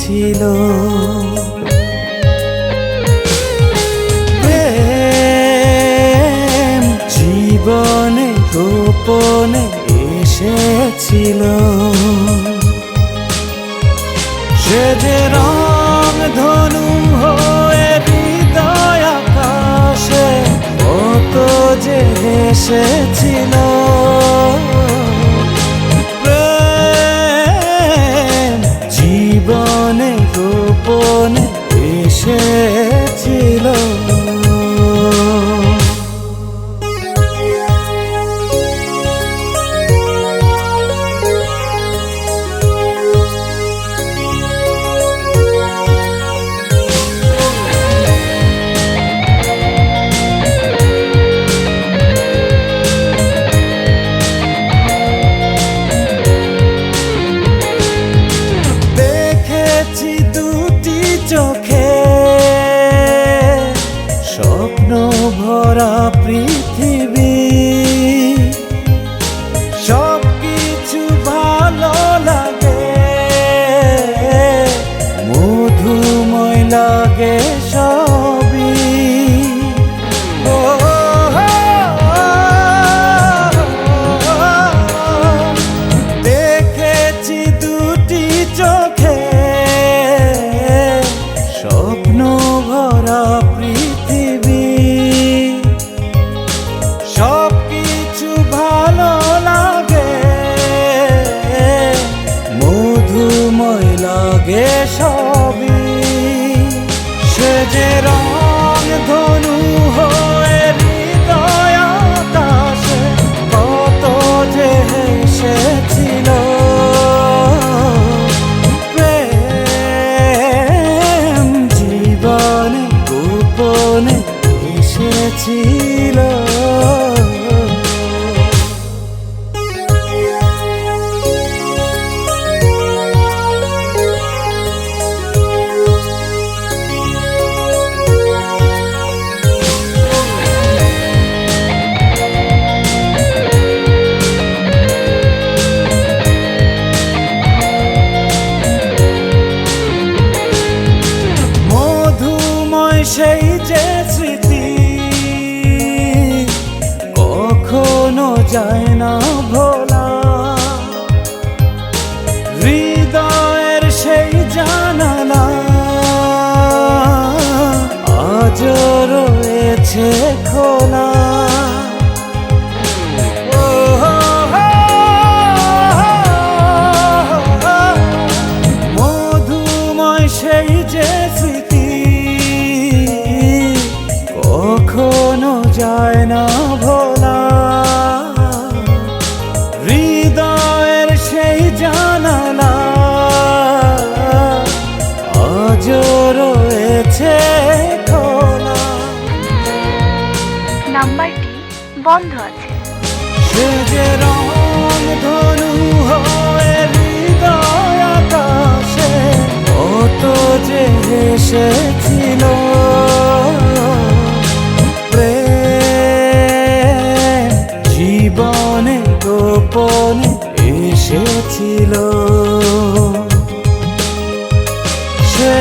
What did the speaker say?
ছিল প্রেম জীবনে গোপনে এসেছিল। সে যে রং ধনু হয়ে হৃদয় আকাশে কত যে এসেছিল লাগে সবই। দেখেছি দুটি চোখে স্বপ্ন ভরা পৃথিবী। সব কিছু ভালো লাগে, মধুময় লাগে সবই এসেছিল যায় না ভোলা হৃদয়ের সেই জানালা আজ রয়েছে খোলা। মধুময় সেই যে বন্ধ আছে। এসেছিল প্রেম জীবনে গোপনে এসেছিল। সে